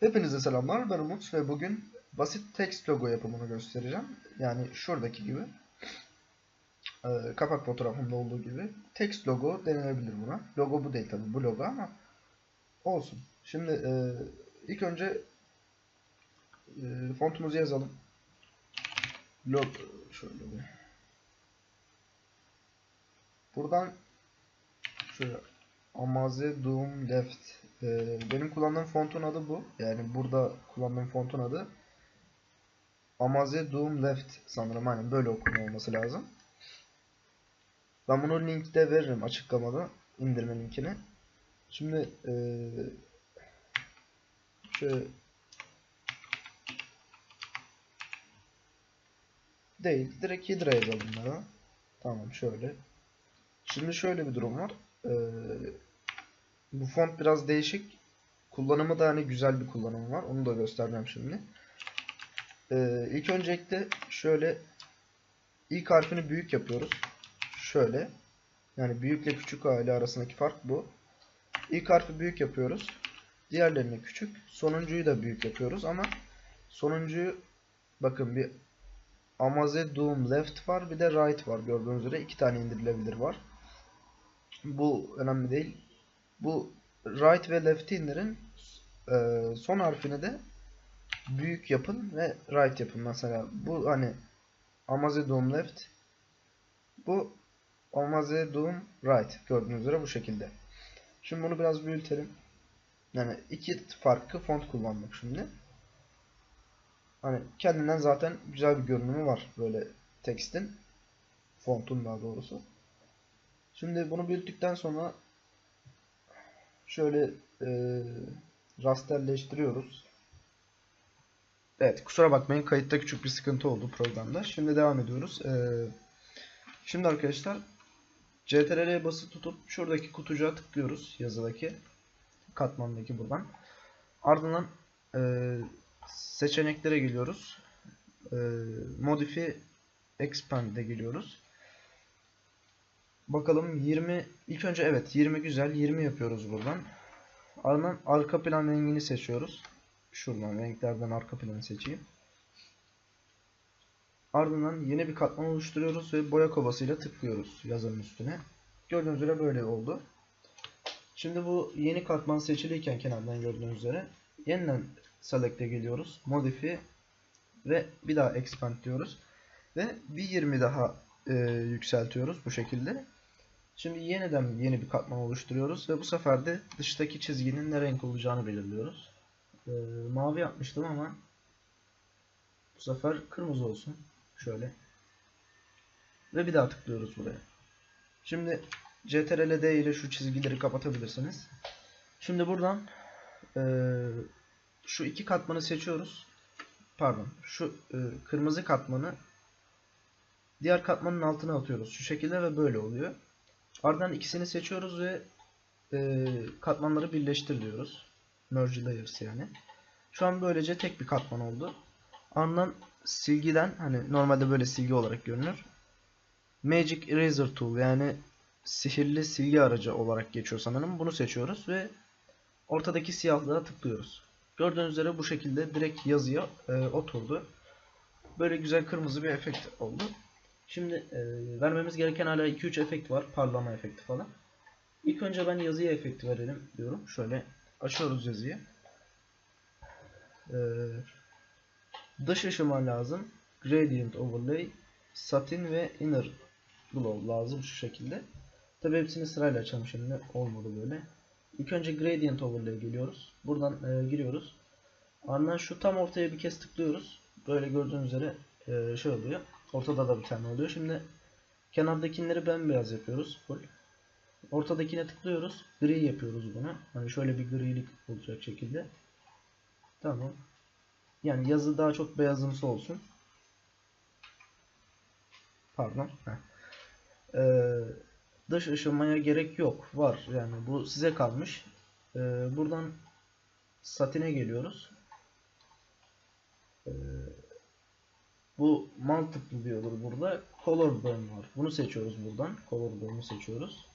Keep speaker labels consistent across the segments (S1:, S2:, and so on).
S1: Hepinize selamlar. Ben Umut ve bugün basit text logo yapımını göstereceğim. Yani şuradaki gibi. Ee, kapak fotoğrafımda olduğu gibi. Text logo denilebilir buna. Logo bu değil tabi bu logo ama olsun. Şimdi e, ilk önce e, fontumuzu yazalım. Logo şöyle bir. Buradan şöyle Amaze Doom Left ee, benim kullandığım fontun adı bu. Yani burada kullandığım fontun adı Amaze Doom Left sanırım. Aynen böyle okunuyor olması lazım. Ben bunu linkte veririm açıklamada. indirme linkini. Şimdi ee, şöyle değil. Direkt Hydra yazalım bunlara. Tamam şöyle. Şimdi şöyle bir durum var. Ee, bu font biraz değişik. Kullanımı da hani güzel bir kullanımı var. Onu da göstereceğim şimdi. Ee, ilk öncelikle şöyle ilk harfini büyük yapıyoruz. Şöyle. Yani büyükle küçük hali arasındaki fark bu. İlk harfi büyük yapıyoruz. Diğerlerini küçük. Sonuncuyu da büyük yapıyoruz ama sonuncuyu bakın bir Amaze Doom Left var bir de Right var gördüğünüz üzere iki tane indirilebilir var. Bu önemli değil. Bu right ve left'i indirin. E, son harfini de büyük yapın ve right yapın mesela. Bu hani Amazedum left. Bu Amazedum right. Gördüğünüz üzere bu şekilde. Şimdi bunu biraz büyütelim. Yani iki farklı font kullanmak şimdi. Hani kendinden zaten güzel bir görünümü var böyle tekstin. Fontun daha doğrusu. Şimdi bunu büyüttükten sonra şöyle e, rasterleştiriyoruz. Evet kusura bakmayın kayıtta küçük bir sıkıntı oldu programda. Şimdi devam ediyoruz. E, şimdi arkadaşlar CTRL'ye basılı tutup şuradaki kutucuğa tıklıyoruz yazıdaki katmandaki buradan. Ardından e, seçeneklere geliyoruz. E, Modify Expand'e geliyoruz. Bakalım 20 ilk önce evet 20 güzel 20 yapıyoruz buradan. Ardından arka plan rengini seçiyoruz. Şuradan renklerden arka planı seçeyim. Ardından yeni bir katman oluşturuyoruz ve boya kovasıyla tıklıyoruz yazının üstüne. Gördüğünüz üzere böyle oldu. Şimdi bu yeni katman seçiliyken kenardan gördüğünüz üzere yeniden select'e geliyoruz. Modify ve bir daha expand diyoruz. Ve bir 20 daha e, yükseltiyoruz bu şekilde. Şimdi yeniden yeni bir katman oluşturuyoruz ve bu sefer de dıştaki çizginin ne renk olacağını belirliyoruz. Ee, mavi yapmıştım ama bu sefer kırmızı olsun. Şöyle. Ve bir daha tıklıyoruz buraya. Şimdi CTRL D ile şu çizgileri kapatabilirsiniz. Şimdi buradan e, şu iki katmanı seçiyoruz. Pardon. Şu e, kırmızı katmanı diğer katmanın altına atıyoruz. Şu şekilde ve böyle oluyor. Ardından ikisini seçiyoruz ve e, katmanları birleştir diyoruz. Merge layers yani. Şu an böylece tek bir katman oldu. Ardından silgiden hani normalde böyle silgi olarak görünür. Magic Eraser Tool yani sihirli silgi aracı olarak geçiyor sanırım. Bunu seçiyoruz ve ortadaki siyahlığa tıklıyoruz. Gördüğünüz üzere bu şekilde direkt yazıya e, oturdu. Böyle güzel kırmızı bir efekt oldu. Şimdi e, vermemiz gereken hala 2-3 efekt var. Parlama efekti falan. İlk önce ben yazıya efekti verelim diyorum. Şöyle açıyoruz yazıyı. E, dış ışıma lazım. Gradient Overlay, Satin ve Inner Glow lazım şu şekilde. Tabi hepsini sırayla açalım şimdi. Olmadı böyle. İlk önce Gradient Overlay geliyoruz. Buradan e, giriyoruz. Ardından şu tam ortaya bir kez tıklıyoruz. Böyle gördüğünüz üzere e, şey oluyor. Ortada da bir tane oluyor. Şimdi kenardakileri bembeyaz yapıyoruz. Full. Ortadakine tıklıyoruz. Gri yapıyoruz bunu. Hani şöyle bir grilik olacak şekilde. Tamam. Yani yazı daha çok beyazımsı olsun. Pardon. Ee, dış ışınmaya gerek yok. Var. Yani bu size kalmış. Ee, buradan satine geliyoruz. Bu multiple diyordur burada. Color burn var. Bunu seçiyoruz buradan. Color burn'u seçiyoruz.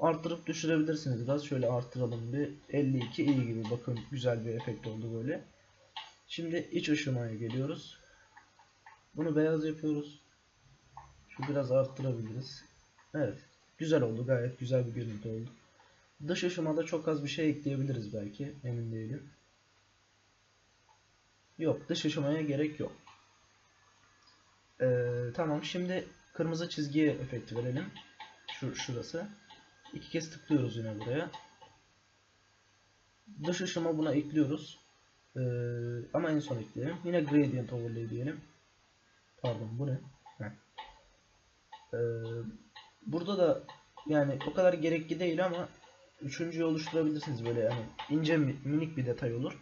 S1: arttırıp düşürebilirsiniz biraz. Şöyle arttıralım bir 52 iyi gibi. Bakın güzel bir efekt oldu böyle. Şimdi iç ışımaya geliyoruz. Bunu beyaz yapıyoruz. Şu biraz arttırabiliriz. Evet. Güzel oldu. Gayet güzel bir görüntü oldu. Dış ışımada çok az bir şey ekleyebiliriz belki. Emin değilim. Yok. Dış ışımaya gerek yok. Ee, tamam. Şimdi kırmızı çizgiye efekti verelim. Şu, şurası. İki kez tıklıyoruz yine buraya. Dış ışıma buna ekliyoruz. Ee, ama en son ekleyelim. Yine gradient overlay diyelim. Pardon bu ne? Ee, burada da yani o kadar gerekli değil ama üçüncüyü oluşturabilirsiniz böyle yani ince mi- minik bir detay olur.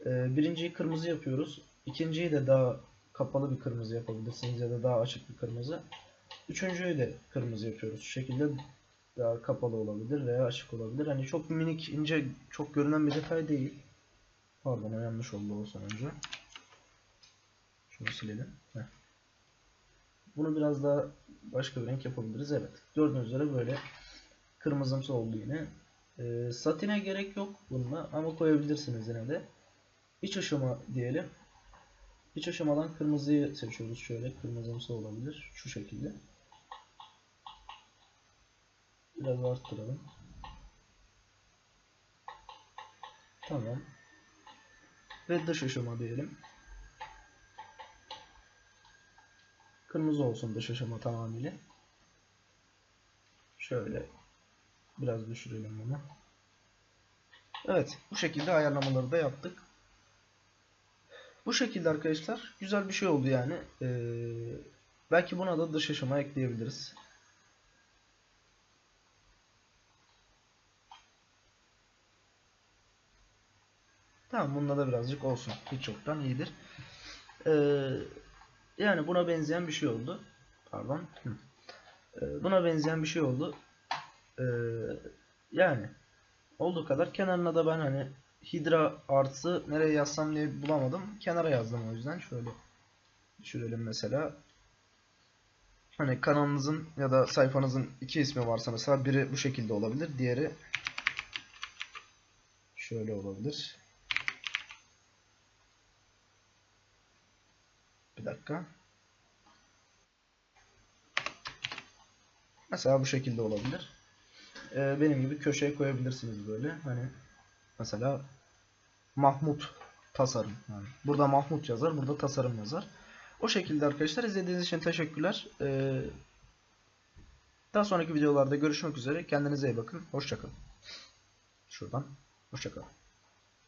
S1: Ee, birinciyi kırmızı yapıyoruz. İkinciyi de daha kapalı bir kırmızı yapabilirsiniz ya da daha açık bir kırmızı. Üçüncüyü de kırmızı yapıyoruz. Şu şekilde daha kapalı olabilir veya açık olabilir. Hani çok minik, ince, çok görünen bir detay değil. Pardon o yanlış oldu o sonuncu. Şunu silelim. Heh. Bunu biraz daha başka bir renk yapabiliriz. Evet. Gördüğünüz üzere böyle kırmızımsı oldu yine. Ee, satine gerek yok bununla ama koyabilirsiniz yine de. İç ışıma diyelim. İç ışımadan kırmızıyı seçiyoruz şöyle. Kırmızımsı olabilir. Şu şekilde. Biraz arttıralım. Tamam. Ve dış ışıma diyelim. Kırmızı olsun dış ışıma tamamıyla. Şöyle biraz düşürelim bunu. Evet, bu şekilde ayarlamaları da yaptık. Bu şekilde arkadaşlar güzel bir şey oldu yani. Ee, belki buna da dış ışıma ekleyebiliriz. Tamam bunda da birazcık olsun. Hiç çoktan iyidir. Ee, yani buna benzeyen bir şey oldu. Pardon. Ee, buna benzeyen bir şey oldu. Ee, yani olduğu kadar kenarına da ben hani Hydra artı nereye yazsam diye bulamadım. Kenara yazdım o yüzden. Şöyle düşürelim mesela. Hani kanalınızın ya da sayfanızın iki ismi varsa mesela biri bu şekilde olabilir. Diğeri şöyle olabilir. Bir dakika. Mesela bu şekilde olabilir. Ee, benim gibi köşeye koyabilirsiniz böyle. Hani mesela Mahmut tasarım. Yani burada Mahmut yazar, burada tasarım yazar. O şekilde arkadaşlar izlediğiniz için teşekkürler. Ee, daha sonraki videolarda görüşmek üzere. Kendinize iyi bakın. Hoşçakalın. Şuradan. Hoşçakalın.